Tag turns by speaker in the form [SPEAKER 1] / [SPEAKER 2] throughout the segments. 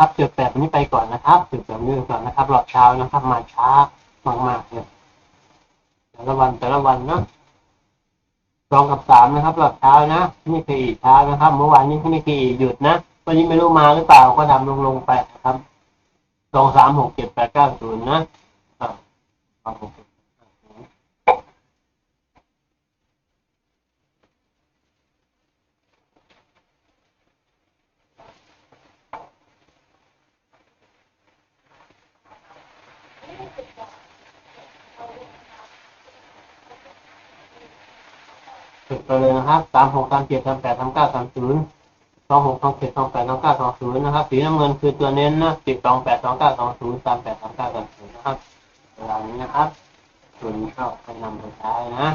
[SPEAKER 1] ครับจุดแปดนี้ไปก่อนนะครับจุดแปดนี้ไปก่อนนะครับรอบเช้านะครับ มาช้ามากๆเลยแต่ละวันแต่ละวันเนาะสองกับสามนะครับรอบเช้านะนี่คืออีกเช้านะครับ เมื่อวานนี้นี่คืออีกหยุดนะวันนี้ไม่รู้มาหรือเปล่าก็ทำลงลงๆไปนะครับสองสามหกเจ็ดแปดเก้าศูนย์นะอ่าสองหกเจ็ดแปดเก้าศูนย์ จุดไปเลยนะครับสามหกสามเจ็ดสามแปดสามเก้าสามศูนย์สองหกสองเจ็ดสองแปดสองเก้าสองศูนย์นะครับ สีน้ำเงินคือตัวเน้นนะสิบสองแปดสองเก้าสองศูนย์สามแปดสามเก้าสามศูนย์นะครับเวลานี้นะครับส่วนนี้ก็ไปนำไปใช้นะ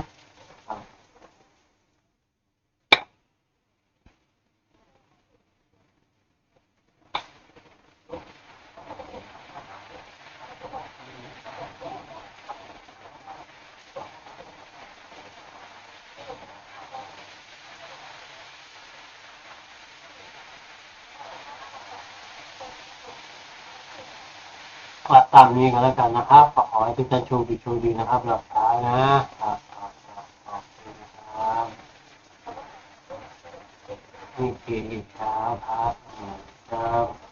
[SPEAKER 1] ก็ตามนี้ก็แล้วกันนะครับขอให้ทุกท่านโชคดีโชคดีนะครับหลับตานะครับนี่คืออีกเช้าครับอืมครับ